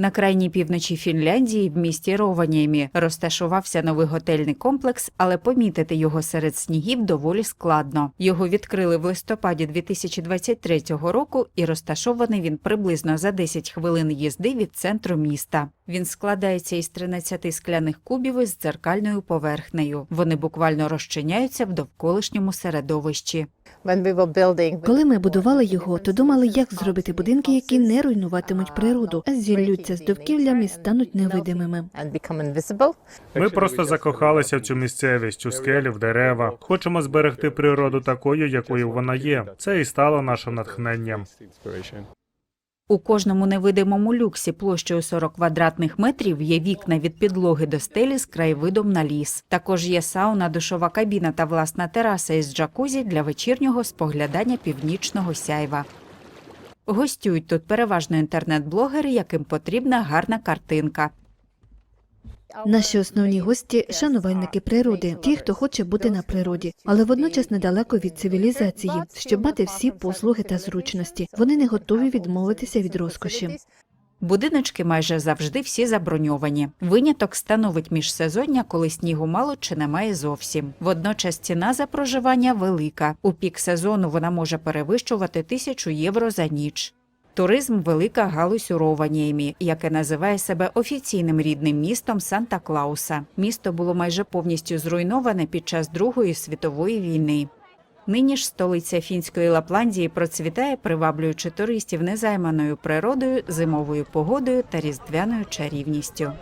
На крайній півночі Фінляндії в місті Рованіємі розташувався новий готельний комплекс, але помітити його серед снігів доволі складно. Його відкрили в листопаді 2023 року, і розташований він приблизно за 10 хвилин їзди від центру міста. Він складається із 13 скляних кубів із дзеркальною поверхнею. Вони буквально розчиняються в довколишньому середовищі. Коли ми будували його, то думали, як зробити будинки, які не руйнуватимуть природу, а зіллються з довкіллям і стануть невидимими. Ми просто закохалися в цю місцевість, у скелі, в дерева. Хочемо зберегти природу такою, якою вона є. Це і стало нашим натхненням. У кожному невидимому люксі площею 40 квадратних метрів є вікна від підлоги до стелі з краєвидом на ліс. Також є сауна, душова кабіна та власна тераса із джакузі для вечірнього споглядання північного сяйва. Гостюють тут переважно інтернет-блогери, яким потрібна гарна картинка. Наші основні гості шанувальники природи, ті, хто хоче бути на природі, але водночас недалеко від цивілізації, щоб мати всі послуги та зручності. Вони не готові відмовитися від розкоші. Будиночки майже завжди всі заброньовані. Виняток становить міжсезоння, коли снігу мало чи немає зовсім. Водночас ціна за проживання велика. У пік сезону вона може перевищувати тисячу євро за ніч. Туризм велика галузь у Рованіємі, яке називає себе офіційним рідним містом Санта-Клауса. Місто було майже повністю зруйноване під час Другої світової війни. Нині ж столиця фінської Лапландії процвітає, приваблюючи туристів незайманою природою, зимовою погодою та різдвяною чарівністю.